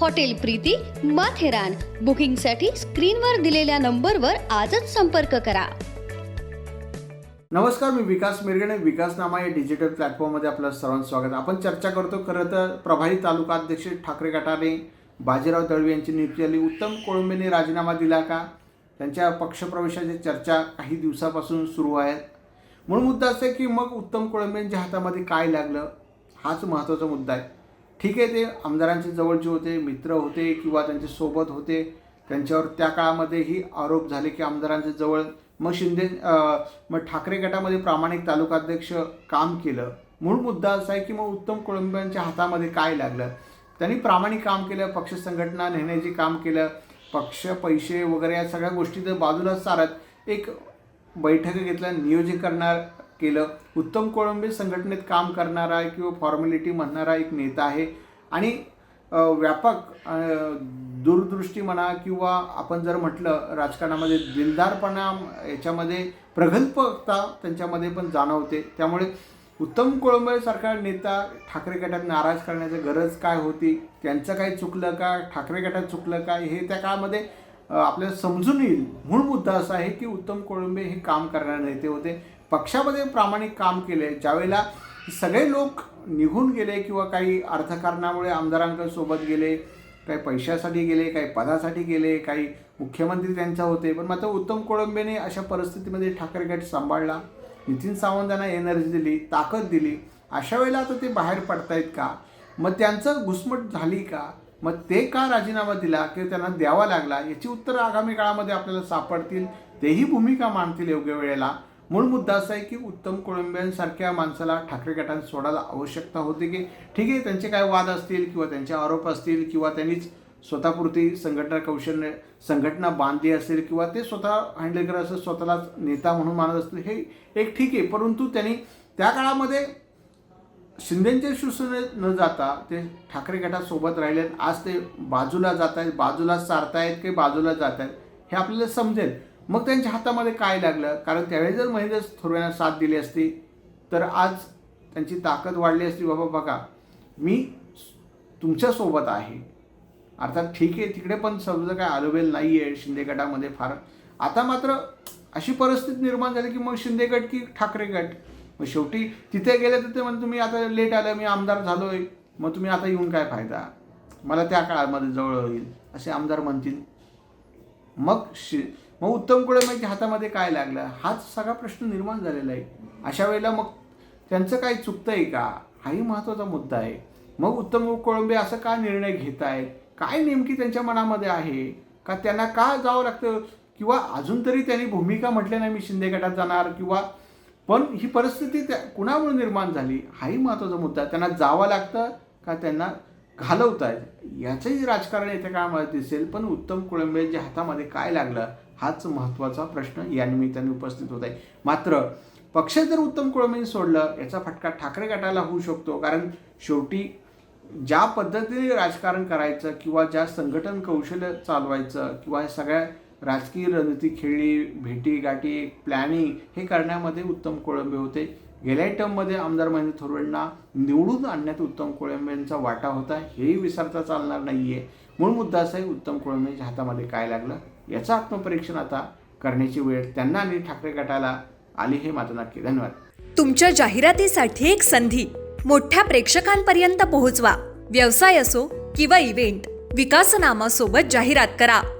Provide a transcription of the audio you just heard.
hotel Preeti Matheran बुकिंगसाठी स्क्रीनवर दिलेल्या नंबरवर आजच संपर्क करा. नमस्कार मी विकास मिरगणे. विकासनामा या डिजिटल प्लॅटफॉर्ममध्ये आपलं सर्वांचं स्वागत. आपण चर्चा करतो खरं तर प्रभारी तालुका अध्यक्ष ठाकरे गटाने बाजीराव दळवी यांची नियुक्ती झाली. उत्तम कोळंबेने राजीनामा दिला का? त्यांच्या पक्षप्रवेशाची चर्चा काही दिवसापासून सुरू आहेत म्हणून मुद्दा असा आहे की मग उत्तम कोळंबेंच्या हातामध्ये काय लागलं? हाच महत्त्वाचा मुद्दा आहे. ठीक आहे ते आमदारांचे जवळचे होते मित्र होते किंवा त्यांचे सोबत होते. त्यांच्यावर त्या काळामध्येही आरोप झाले की आमदारांच्या जवळ मग शिंदे मग ठाकरे गटामध्ये प्रामाणिक तालुकाध्यक्ष काम केलं. मूळ मुद्दा असा आहे की मग उत्तम कोळंब्यांच्या हातामध्ये काय लागलं? त्यांनी प्रामाणिक काम केलं पक्ष संघटना नेण्याचे काम केलं. पक्ष पैसे वगैरे या सगळ्या गोष्टी तर बाजूला सारत. एक बैठक घेतल्या नियोजन करणार केलं. उत्तम कोळंबे संघटनेत काम करणारा किंवा फॉर्मॅलिटी म्हणणारा एक नेता आहे. आणि व्यापक दूरदृष्टी म्हणा किंवा आपण जर म्हटलं राजकारणामध्ये दिलदारपणा याच्यामध्ये प्रगल्भता त्यांच्यामध्ये पण जाणवते. त्यामुळे उत्तम कोळंबेसारखा नेता ठाकरे गटात नाराज करण्याची गरज काय होती? त्यांचं काही चुकलं का? ठाकरे गटात चुकलं काय हे त्या काळामध्ये आपल्याला समजून येईल. मूळ मुद्दा असा आहे की उत्तम कोळंबे हे काम करणारे नेते होते. पक्षामध्ये प्रामाणिक काम केले ज्यावेळेला सगळे लोक निघून गेले किंवा काही अर्थकारणामुळे आमदारांकडे गेले काही पैशासाठी गेले काही पदासाठी गेले काही मुख्यमंत्री त्यांचा होते पण मात्र उत्तम कोळंबेने अशा परिस्थितीमध्ये ठाकरे गट सांभाळला. नितीन सावंतांना एनर्जी दिली ताकद दिली. अशा वेळेला आता ते बाहेर पडतायत का? मग त्यांचं घुसमट झाली का? मग ते का राजीनामा दिला किंवा त्यांना द्यावा लागला? याची उत्तरं आगामी काळामध्ये आपल्याला सापडतील. तेही भूमिका मांडतील योग्य वेळेला. मूळ मुद्दा असा आहे की उत्तम कोळंबियांसारख्या माणसाला ठाकरे गटात सोडायला आवश्यकता होती की ठीक आहे त्यांचे काय वाद असतील किंवा त्यांचे आरोप असतील किंवा त्यांनीच स्वतःपुरती संघटना कौशल्य संघटना बांधली असेल किंवा ते स्वतः हँडल करत असेल स्वतःलाच नेता म्हणून मानत असतील हे एक ठीक आहे. परंतु त्यांनी त्या काळामध्ये शिंदेच्या शिवसेनेत न जाता ते ठाकरे गटासोबत राहिले आज ते बाजूला जात आहेत बाजूला सारतायत की बाजूला जात आहेत हे आपल्याला समजेल. मग त्यांच्या हातामध्ये काय लागलं? कारण त्यावेळी जर महेंद्र थोरव्यांना साथ दिली असती तर आज त्यांची ताकद वाढली असती. बाबा बघा मी तुमच्यासोबत आहे. अर्थात ठीक आहे तिकडे पण समजा काय आलोबेल नाही आहे शिंदे गटामध्ये फार. आता मात्र अशी परिस्थिती निर्माण झाली की मग शिंदे गट की ठाकरे गट? मग शेवटी तिथे गेले तर ते तुम्ही आता लेट आलं मी आमदार झालो आहे मग तुम्ही आता येऊन काय फायदा? मला त्या काळामध्ये जवळ होईल असे आमदार म्हणतील. मग शि मग उत्तम कुळंबाईच्या हातामध्ये काय लागलं? हाच सगळा प्रश्न निर्माण झालेला आहे. अशा वेळेला मग त्यांचं काय चुकतंय का? हाही महत्त्वाचा मुद्दा आहे. मग उत्तम कोळंबे असं का निर्णय घेत आहेत काय नेमकी त्यांच्या मनामध्ये आहे? का त्यांना का जावं लागतं? किंवा अजून तरी त्यांनी भूमिका म्हटल्या नाही मी शिंदे गटात जाणार? किंवा पण ही परिस्थिती त्या कुणामुळे निर्माण झाली? हाही महत्त्वाचा मुद्दा आहे. त्यांना जावं लागतं का त्यांना घालवत आहेत याचंही राजकारण येत्या काळामध्ये दिसेल. पण उत्तम कुळंबेच्या हातामध्ये काय लागलं? हाच महत्त्वाचा प्रश्न या निमित्ताने उपस्थित होत आहे. मात्र पक्ष जर उत्तम कुळंबेने सोडलं याचा फटका ठाकरे गटाला होऊ शकतो. कारण शेवटी ज्या पद्धतीने राजकारण करायचं किंवा ज्या संघटन कौशल्य चालवायचं किंवा सगळ्या राजकीय रणनीती खेळली भेटी गाठी प्लॅनिंग हे करण्यामध्ये उत्तम कोळंबे होते. गेल्या टर्ममध्ये आमदार महेंद्र थोरवेंना निवडून आणण्यात उत्तम कोळंबेंचा वाटा होता हेही विसरता चालणार नाही आहे मूळ मुद्दा असा आहे उत्तम कोळंबेच्या हातामध्ये काय लागलं याचं आत्मपरीक्षण आता करण्याची वेळ त्यांना आणि ठाकरे गटाला आली हे मात्र नक्की. धन्यवाद. तुमच्या जाहिरातीसाठी एक संधी. मोठ्या प्रेक्षकांपर्यंत पोहोचवा. व्यवसाय असो किंवा इव्हेंट विकासनामा सोबत जाहिरात करा.